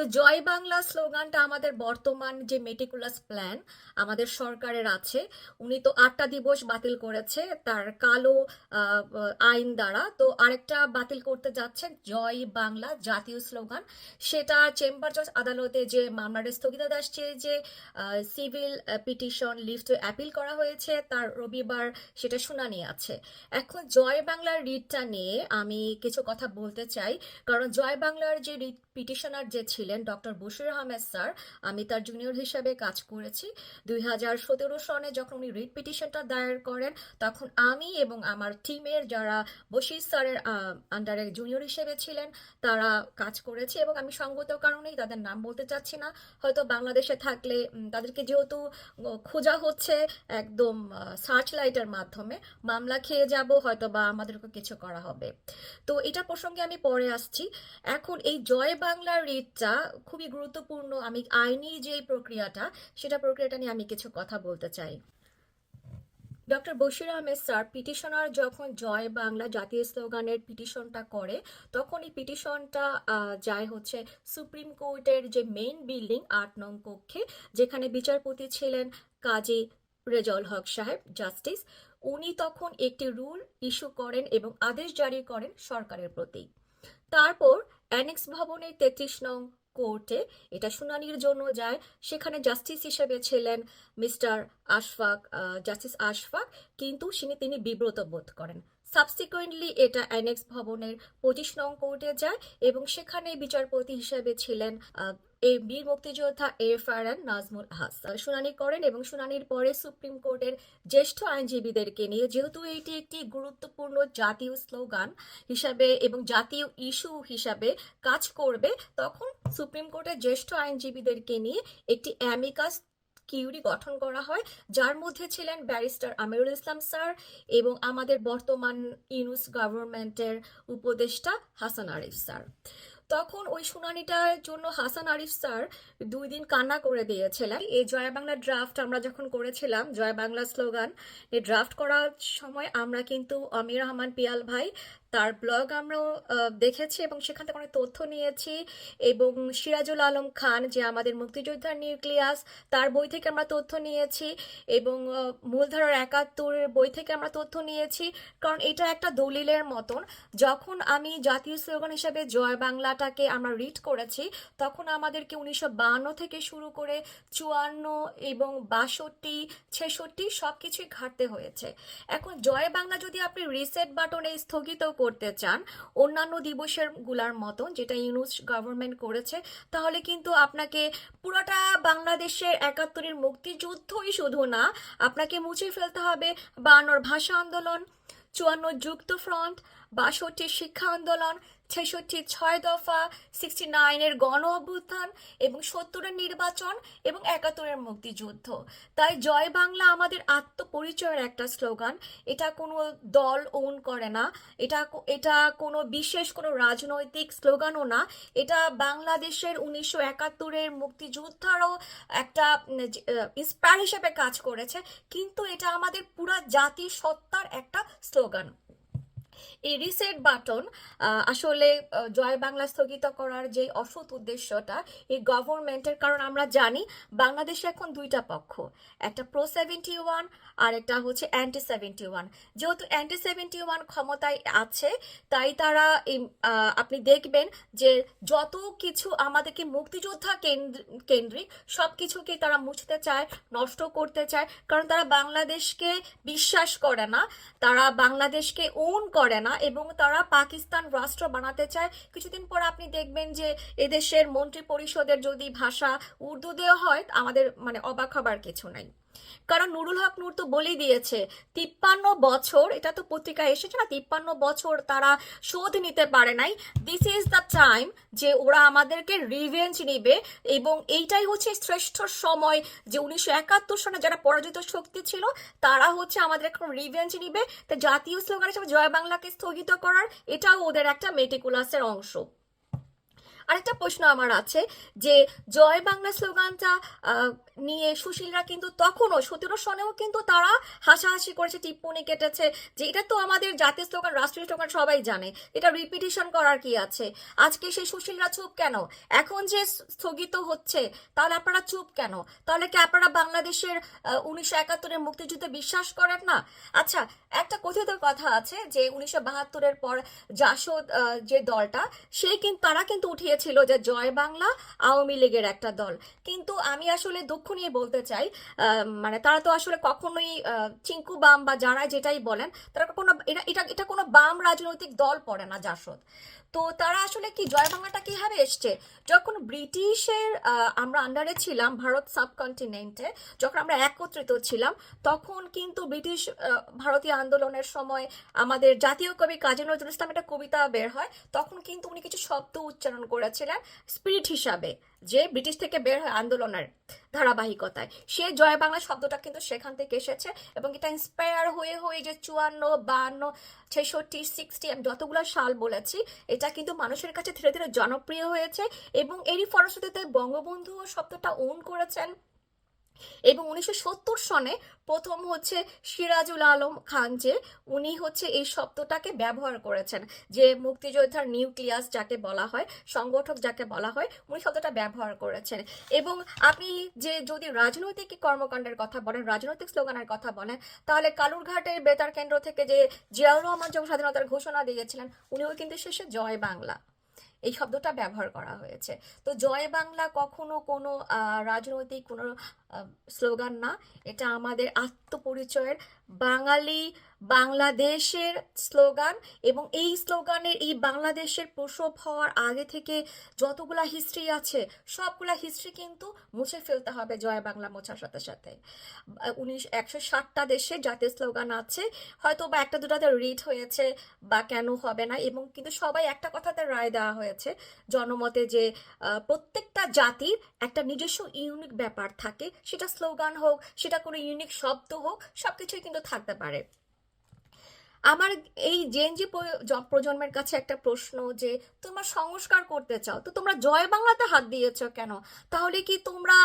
তো জয় বাংলা স্লোগানটা আমাদের বর্তমান যে মেটিকুলাস প্ল্যান আমাদের সরকারের আছে, উনি তো আটটা দিবস বাতিল করেছে তার কালো আইন দ্বারা। তো আরেকটা বাতিল করতে যাচ্ছেন জয় বাংলা জাতীয় স্লোগান। সেটা চেম্বার জজ আদালতে যে মামলার স্থগিতাদেশ চেয়ে যে civil petition leave to appeal করা হয়েছে, তার রবিবার সেটা শুনানি আছে। এখন জয় বাংলার রিটটা নিয়ে আমি কিছু কথা বলতে চাই। কারণ জয় বাংলার যে রিট পিটিশনার যে ছিলেন ডক্টর বশির আহমেদ স্যার। আমি তার জুনিয়র হিসাবে কাজ করেছি। দুই হাজার সতেরো সনে যখন উনি রিট পিটিশনটা দায়ের করেন, তখন আমি এবং আমার টিমের যারা বশির স্যারের আন্ডারে জুনিয়র হিসেবে ছিলেন, তারা কাজ করেছে এবং আমি সঙ্গত কারণেই তাদের নাম বলতে চাচ্ছি না। হয়তো বাংলাদেশে থাকলে তাদেরকে যেহেতু খোঁজা হচ্ছে একদম সার্চ লাইটের মাধ্যমে, মামলা খেয়ে যাব হয়তো বা আমাদেরকে কিছু করা হবে। তো এটা প্রসঙ্গে আমি পরে আসছি। এখন এই জয় বাংলার রিটটা খুবই গুরুত্বপূর্ণ। আমি আইনি যে প্রক্রিয়াটা, সেটা প্রক্রিয়াটা নিয়ে আমি কিছু কথা বলতে চাই। Doctor Bashir Ahmed sir, petitioner যখন জয় বাংলা জাতীয় স্লোগানের পিটিশনটা করে, তখন এই পিটিশনটা যায় হচ্ছে সুপ্রিম কোর্টের যে মেইন বিল্ডিং আট নং কক্ষে, যেখানে বিচারপতি ছিলেন কাজী রেজল হক সাহেব, জাস্টিস। উনি তখন একটি রুল ইস্যু করেন এবং আদেশ জারি করেন সরকারের প্রতি। তারপর অ্যানেক্স ভবনের তেত্রিশ নং কোর্টে এটা শুনানির জন্য যায়। সেখানে জাস্টিস হিসেবে ছিলেন মিস্টার আশফাক জাস্টিস আশফাক, কিন্তু তিনি তিনি বিব্রত বোধ করেন। সাবসিকুয়েন্টলি এটা অ্যানেক্স ভবনের পঁচিশ নং কোর্টে যায় এবং সেখানে বিচারপতি হিসেবে ছিলেন এই বীর মুক্তিযোদ্ধা এ ফারান নাজমুল হাসান শুনানি করেন এবং শুনানির পরে সুপ্রিম কোর্টের জ্যেষ্ঠ আইনজীবীদেরকে নিয়ে, যেহেতু এটি একটি গুরুত্বপূর্ণ জাতীয় স্লোগান হিসাবে এবং জাতীয় ইস্যু হিসাবে কাজ করবে, তখন সুপ্রিম কোর্টের জ্যেষ্ঠ আইনজীবীদেরকে নিয়ে একটি অ্যামিকাস কিউরি গঠন করা হয়। যার মধ্যে ছিলেন ব্যারিস্টার আমিরুল ইসলাম স্যার এবং আমাদের বর্তমান ইউনুস গভর্নমেন্টের উপদেষ্টা হাসান আরিফ স্যার। তখন ওই শুনানিটার জন্য হাসান আরিফ স্যার দুই দিন কান্না করে দিয়েছিলেন। এই জয় বাংলা ড্রাফট আমরা যখন করেছিলাম, জয় বাংলা স্লোগান এই ড্রাফট করার সময় আমরা কিন্তু আমির রহমান পিয়াল ভাই তার ব্লগ আমরাও দেখেছি এবং সেখান থেকে অনেক তথ্য নিয়েছি এবং সিরাজুল আলম খান, যে আমাদের মুক্তিযোদ্ধার নিউক্লিয়াস, তার বই থেকে আমরা তথ্য নিয়েছি এবং মূলধারার একাত্তরের বই থেকে আমরা তথ্য নিয়েছি। কারণ এটা একটা দলিলের মতন। যখন আমি জাতীয় স্লোগান হিসাবে জয় বাংলাটাকে আমরা রিড করেছি, তখন আমাদেরকে উনিশশো থেকে শুরু করে চুয়ান্ন এবং বাষট্টি, ছেষট্টি সব কিছুই ঘাটতে হয়েছে। এখন জয় বাংলা যদি আপনি রিসেট বাটনে স্থগিত করতে চান, অন্যান্য দিবসেরগুলার মতন যেটা ইউনুস গভর্নমেন্ট করেছে, তাহলে কিন্তু আপনাকে পুরোটা বাংলাদেশের একাত্তরের মুক্তিযুদ্ধই শুধু না, আপনাকে মুছে ফেলতে হবে বানর ভাষা আন্দোলন চুয়ান্ন যুক্ত ফ্রন্ট বাষট্টি শিক্ষা আন্দোলন ছেষট্টি, ছয় দফা সিক্সটি নাইনের গণ অভ্যুত্থান এবং সত্তরের নির্বাচন এবং একাত্তরের মুক্তিযুদ্ধ। তাই জয় বাংলা আমাদের আত্মপরিচয়ের একটা স্লোগান। এটা কোনো দল ওন করে না। এটা এটা কোনো বিশেষ কোনো রাজনৈতিক স্লোগানও না। এটা বাংলাদেশের উনিশশো একাত্তরের মুক্তিযোদ্ধারও একটা ইন্সপায়ার হিসেবে কাজ করেছে। কিন্তু এটা আমাদের পুরা জাতি সত্তার একটা স্লোগান। এই রিসেট বাটন আসলে জয় বাংলা স্থগিত করার যে অসৎ উদ্দেশ্যটা, এই গভর্নমেন্টের কারণ আমরা জানি বাংলাদেশে এখন দুইটা পক্ষ, একটা প্রো সেভেন্টি ওয়ান আর একটা হচ্ছে অ্যান্টি সেভেন্টি ওয়ান যেহেতু অ্যান্টি সেভেন্টি ওয়ান ক্ষমতায় আছে, তাই তারা আপনি দেখবেন যে যত কিছু আমাদেরকে মুক্তিযোদ্ধা কেন্দ্র- কেন্দ্রিক, সব কিছুকে তারা মুছতে চায়, নষ্ট করতে চায়, কারণ তারা বাংলাদেশকে বিশ্বাস করে না। তারা বাংলাদেশকে ওন করে না এবং তারা পাকিস্তান রাষ্ট্র বানাতে চায়। কিছুদিন পর আপনি দেখবেন যে এদেশের মন্ত্রী পরিষদের যদি ভাষা উর্দু দেওয়া হয়, আমাদের মানে অবাক হবার কিছু নাই। কারণ নুরুল হক নূর তো বলেই দিয়েছে, তিপ্পান্ন বছর, এটা তো পত্রিকায় এসেছে না, তিপ্পান্ন বছর তারা শোধ নিতে পারে নাই। দিস ইজ দ্য টাইম যে ওরা আমাদেরকে রিভেঞ্জ নিবে এবং এইটাই হচ্ছে শ্রেষ্ঠ সময় যে উনিশশো একাত্তর সনে যারা পরাজিত শক্তি ছিল, তারা হচ্ছে আমাদের এখন রিভেঞ্জ নিবে। তো জাতীয় স্লোগান হিসেবে জয় বাংলাকে স্থগিত করার, এটাও ওদের একটা মেটিকুলাসের অংশ। আরেকটা প্রশ্ন আমার আছে যে জয় বাংলা স্লোগানটা নিয়ে সুশীলরা কিন্তু তখনও সতেরো সনেও কিন্তু তারা হাসাহাসি করেছে, টিপ্পনি কেটেছে যে এটা তো আমাদের জাতীয় স্লোগান, রাষ্ট্রীয় স্লোগান সবাই জানে। এটা রিপিটিশন করার কি আছে? আজকে সেই সুশীলরা চুপ কেন? এখন যে স্থগিত হচ্ছে, তাহলে আপনারা চুপ কেন? তাহলে কি আপনারা বাংলাদেশের উনিশশো একাত্তরের মুক্তিযুদ্ধে বিশ্বাস করেন না? আচ্ছা একটা কথিত কথা আছে যে উনিশশো বাহাত্তরের পর জাসদ যে দলটা সেই কিন্তু তারা কিন্তু উঠিয়েছিল যে জয় বাংলা আওয়ামী লীগের একটা দল। কিন্তু আমি আসলে দুঃখ নিয়ে বলতে চাই মানে তারা তো আসলে কখনোই চিঙ্কু বাম বা যারা যেটাই বলেন, তারা কোনো এটা এটা এটা কোনো বাম রাজনৈতিক দল পড়ে না জাসদ। তো তারা আসলে কি, জয় বাংলাটা কীভাবে এসছে? যখন ব্রিটিশের আমরা আন্ডারে ছিলাম, ভারত সাবকন্টিনেন্টে যখন আমরা একত্রিত ছিলাম, তখন কিন্তু ব্রিটিশ ভারতীয় আন্দোলনের সময় আমাদের জাতীয় কবি কাজী নজরুল ইসলাম একটা কবিতা বের হয়, তখন কিন্তু উনি কিছু শব্দ উচ্চারণ করেছিলেন, স্পিরিট হিসাবে। যে ব্রিটিশ থেকে বের হয় আন্দোলনের ধারাবাহিকতায়। সে জয় বাংলা শব্দটা কিন্তু সেখান থেকে এসেছে এবং এটা ইন্সপায়ার হয়ে হয়ে যে চুয়ান্ন বান্ন ছেষট্টি সিক্সটি আমি যতগুলো সাল বলেছি, এটা কিন্তু মানুষের কাছে ধীরে ধীরে জনপ্রিয় হয়েছে এবং এরই ফলশ্রুতিতে বঙ্গবন্ধু শব্দটা ওন করেছেন। এবং উনিশশো সত্তর সনে প্রথম হচ্ছে সিরাজুল আলম খান যে, উনি হচ্ছে এই শব্দটাকে ব্যবহার করেছেন যে মুক্তিযোদ্ধার নিউক্লিয়াস যাকে বলা হয়, সংগঠক যাকে বলা হয়, উনি শব্দটা ব্যবহার করেছেন। এবং আপনি যে যদি রাজনৈতিক কর্মকাণ্ডের কথা বলেন, রাজনৈতিক স্লোগানের কথা বলেন, তাহলে কালুরঘাটের বেতার কেন্দ্র থেকে যে জিয়াউর রহমান যখন স্বাধীনতার ঘোষণা দিয়েছিলেন, উনিও কিন্তু শেষে জয় বাংলা। এই শব্দটা ব্যবহার করা হয়েছে। তো জয় বাংলা কখনো কোনো রাজনৈতিক কোনো স্লোগান না, এটা আমাদের আত্মপরিচয়ের বাঙালি বাংলাদেশের স্লোগান এবং এই স্লোগানের, এই বাংলাদেশের প্রসব হওয়ার আগে থেকে যতগুলা হিস্ট্রি আছে, সবগুলা হিস্ট্রি কিন্তু মুছে ফেলতে হবে জয় বাংলা মোছার সাথে সাথে। উনিশ, একশো ষাটটা দেশে জাতীয় স্লোগান আছে, হয়তো বা একটা দুটাতে রিড হয়েছে বা কেন হবে না এবং কিন্তু সবাই একটা কথাতে রায় দেওয়া হয়েছে, জনমতে যে প্রত্যেকটা জাতির একটা নিজস্ব ইউনিক ব্যাপার থাকে সেটা স্লোগান হোক সেটা কোনো ইউনিক শব্দ হোক সবকিছুই কিন্তু থাকতে পারে। আমার এই জেনজি প্রজন্মের কাছে একটা প্রশ্ন যে, তোমরা সংস্কার করতে চাও, তো তোমরা জয় বাংলাতে হাত দিয়েছ কেন? তাহলে কি তোমরা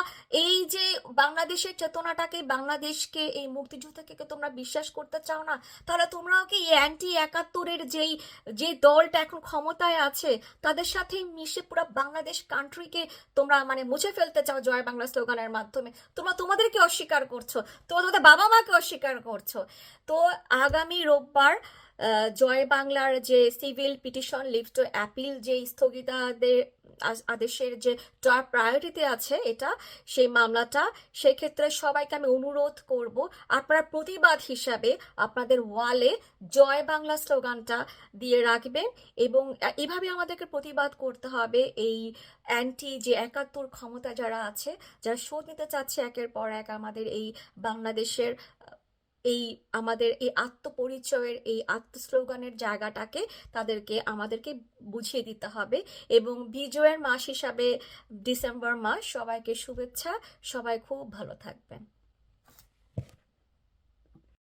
এই যে বাংলাদেশের চেতনাটাকে, বাংলাদেশকে, এই মুক্তিযুদ্ধকে তোমরা বিশ্বাস করতে চাও না? তাহলে তোমরাও কি অ্যান্টি একাত্তরের যেই, যে দলটা এখন ক্ষমতায় আছে, তাদের সাথে মিশে পুরো বাংলাদেশ কান্ট্রিকে তোমরা মানে মুছে ফেলতে চাও জয় বাংলা স্লোগানের মাধ্যমে? তোমরা তোমাদেরকে অস্বীকার করছ, তোমরা তোমাদের বাবা মাকে অস্বীকার করছ। তো আগামী রোববার আহ, জয় বাংলার যে civil petition leave to appeal যে স্থগিতাদের আদেশের যে টপ প্রায়োরিটিতে আছে এটা সেই মামলাটা সেক্ষেত্রে সবাইকে আমি অনুরোধ করব আপনারা প্রতিবাদ হিসাবে আপনাদের ওয়ালে জয় বাংলা স্লোগানটা দিয়ে রাখবেন এবং এভাবে আমাদেরকে প্রতিবাদ করতে হবে। এই অ্যান্টি যে একাত্তর ক্ষমতা যারা আছে যারা শোধ নিতে চাচ্ছে একের পর এক আমাদের এই বাংলাদেশের এই আমাদের এই আত্মপরিচয়ের, এই আত্মস্লোগানের জায়গাটাকে তাদেরকে, আমাদেরকে বুঝিয়ে দিতে হবে এবং বিজয়ের মাস হিসাবে ডিসেম্বর মাস সবাইকে শুভেচ্ছা, সবাই খুব ভালো থাকবেন।